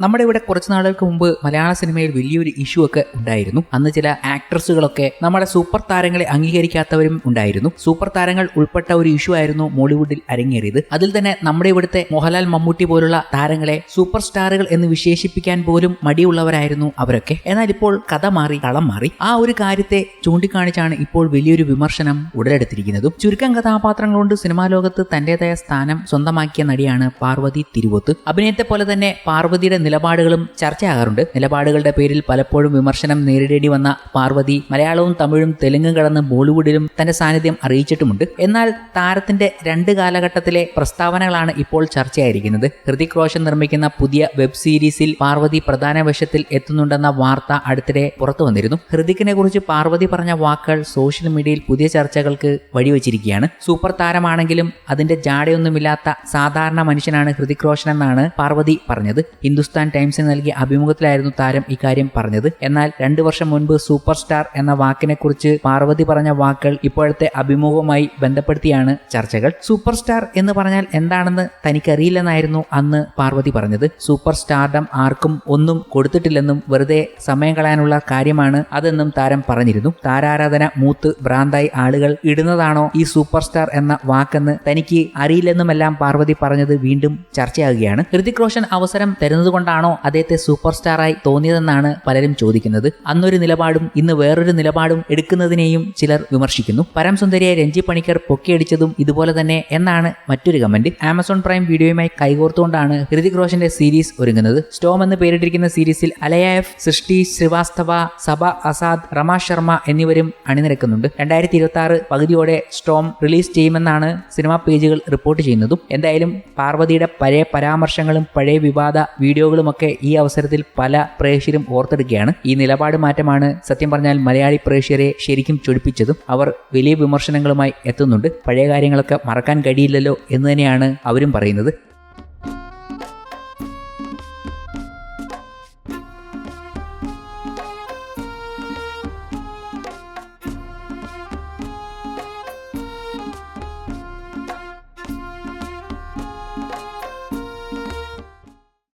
നമ്മുടെ ഇവിടെ കുറച്ച് നാളുകൾക്ക് മുമ്പ് മലയാള സിനിമയിൽ വലിയൊരു ഇഷ്യൂ ഒക്കെ ഉണ്ടായിരുന്നു. അന്ന് ചില ആക്ട്രസുകളൊക്കെ നമ്മുടെ സൂപ്പർ താരങ്ങളെ അംഗീകരിക്കാത്തവരും ഉണ്ടായിരുന്നു. സൂപ്പർ താരങ്ങൾ ഉൾപ്പെട്ട ഒരു ഇഷ്യൂ ആയിരുന്നു മോളിവുഡിൽ അരങ്ങേറിയത്. അതിൽ തന്നെ നമ്മുടെ ഇവിടുത്തെ മോഹൻലാൽ മമ്മൂട്ടി പോലുള്ള താരങ്ങളെ സൂപ്പർ സ്റ്റാറുകൾ എന്ന് വിശേഷിപ്പിക്കാൻ പോലും മടിയുള്ളവരായിരുന്നു അവരൊക്കെ. എന്നാൽ ഇപ്പോൾ കഥ മാറി കളം മാറി. ആ ഒരു കാര്യത്തെ ചൂണ്ടിക്കാണിച്ചാണ് ഇപ്പോൾ വലിയൊരു വിമർശനം ഉടലെടുത്തിരിക്കുന്നതും. ചുരുക്കം കഥാപാത്രങ്ങൾ കൊണ്ട് സിനിമാ ലോകത്ത് തന്റേതായ സ്ഥാനം സ്വന്തമാക്കിയ നടിയാണ് പാർവതി തിരുവോത്ത്. അഭിനയത്തെ പോലെ തന്നെ പാർവതിയുടെ നിലപാടുകളും ചർച്ചയാകാറുണ്ട്. നിലപാടുകളുടെ പേരിൽ പലപ്പോഴും വിമർശനം നേരിടേണ്ടി വന്ന പാർവതി മലയാളവും തമിഴും തെലുങ്കും കടന്ന് ബോളിവുഡിലും തന്റെ സാന്നിധ്യം അറിയിച്ചിട്ടുമുണ്ട്. എന്നാൽ താരത്തിന്റെ രണ്ട് കാലഘട്ടത്തിലെ പ്രസ്താവനകളാണ് ഇപ്പോൾ ചർച്ചയായിരിക്കുന്നത്. ഹൃതിക് റോഷൻ നിർമ്മിക്കുന്ന പുതിയ വെബ് സീരീസിൽ പാർവതി പ്രധാന വേഷത്തിൽ എത്തുന്നുണ്ടെന്ന വാർത്ത അടുത്തിടെ പുറത്തു വന്നിരുന്നു. ഹൃതിക്കിനെ കുറിച്ച് പാർവതി പറഞ്ഞ വാക്കുകൾ സോഷ്യൽ മീഡിയയിൽ പുതിയ ചർച്ചകൾക്ക് വഴിവെച്ചിരിക്കുകയാണ്. സൂപ്പർ താരമാണെങ്കിലും അതിന്റെ ജാടയൊന്നുമില്ലാത്ത സാധാരണ മനുഷ്യനാണ് ഹൃതിക് റോഷൻ എന്നാണ് പാർവതി പറഞ്ഞത്. ഹിന്ദുസ്ഥാൻ ടൈംസിന് നൽകിയ അഭിമുഖത്തിലായിരുന്നു താരം ഇക്കാര്യം പറഞ്ഞത്. എന്നാൽ രണ്ടു വർഷം മുൻപ് സൂപ്പർ സ്റ്റാർ എന്ന വാക്കിനെക്കുറിച്ച് പാർവതി പറഞ്ഞ വാക്കുകൾ ഇപ്പോഴത്തെ അഭിമുഖവുമായി ബന്ധപ്പെടുത്തിയാണ് ചർച്ചകൾ. സൂപ്പർ സ്റ്റാർ എന്ന് പറഞ്ഞാൽ എന്താണെന്ന് തനിക്കറിയില്ലെന്നായിരുന്നു അന്ന് പാർവതി പറഞ്ഞത്. സൂപ്പർ സ്റ്റാർഡം ആർക്കും ഒന്നും കൊടുത്തിട്ടില്ലെന്നും വെറുതെ സമയം കളയാനുള്ള കാര്യമാണ് അതെന്നും താരം പറഞ്ഞിരുന്നു. താരാരാധന മൂത്ത് ഭ്രാന്തായി ആളുകൾ ഇടുന്നതാണോ ഈ സൂപ്പർ സ്റ്റാർ എന്ന വാക്കെന്ന് തനിക്ക് അറിയില്ലെന്നുമെല്ലാം പാർവതി പറഞ്ഞത് വീണ്ടും ചർച്ചയാകുകയാണ്. ഹൃതിക് റോഷൻ അവസരം തരുന്നതുകൊണ്ടാണോ അദ്ദേഹത്തെ സൂപ്പർ സ്റ്റാറായി തോന്നിയതെന്നാണ് പലരും ചോദിക്കുന്നത്. അന്നൊരു നിലപാടും ഇന്ന് വേറൊരു നിലപാടും എടുക്കുന്നതിനെയും ചിലർ വിമർശിക്കുന്നു. പരംസുന്ദരിയെ രഞ്ജി പണിക്കർ പൊക്കിയടിച്ചതും ഇതുപോലെ തന്നെ എന്നാണ് മറ്റൊരു കമന്റ് ആമസോൺ പ്രൈം വീഡിയോയുമായി കൈകോർത്തുകൊണ്ടാണ് ഹൃതിക് റോഷന്റെ സീരീസ് ഒരുങ്ങുന്നത്. സ്റ്റോം എന്ന് പേരിട്ടിരിക്കുന്ന സീരീസിൽ അലയ എഫ് സൃഷ്ടി ശ്രീവാസ്തവ സബ അസാദ് റമാ ശർമ്മ എന്നിവരും അണിനിരക്കുന്നുണ്ട്. രണ്ടായിരത്തി ഇരുപത്തി ആറ് പകുതിയോടെ സ്റ്റോം റിലീസ് ചെയ്യുമെന്നാണ് സിനിമാ പേജുകൾ റിപ്പോർട്ട് ചെയ്യുന്നതും. എന്തായാലും പാർവതിയുടെ പഴയ പരാമർശങ്ങളും പഴയ വിവാദ വീഡിയോകളുമൊക്കെ ഈ അവസരത്തിൽ പല പ്രേക്ഷകരും ഓർത്തെടുക്കുകയാണ്. ഈ നിലപാട് മാറ്റമാണ് സത്യം പറഞ്ഞാൽ മലയാളി പ്രേക്ഷകരെ ശരിക്കും ചൊടിപ്പിച്ചതും അവർ വലിയ വിമർശനങ്ങളുമായി എത്തുന്നുണ്ട്. പഴയ കാര്യങ്ങളൊക്കെ മറക്കാൻ കഴിയില്ലല്ലോ എന്ന് തന്നെയാണ് അവരും പറയുന്നത്.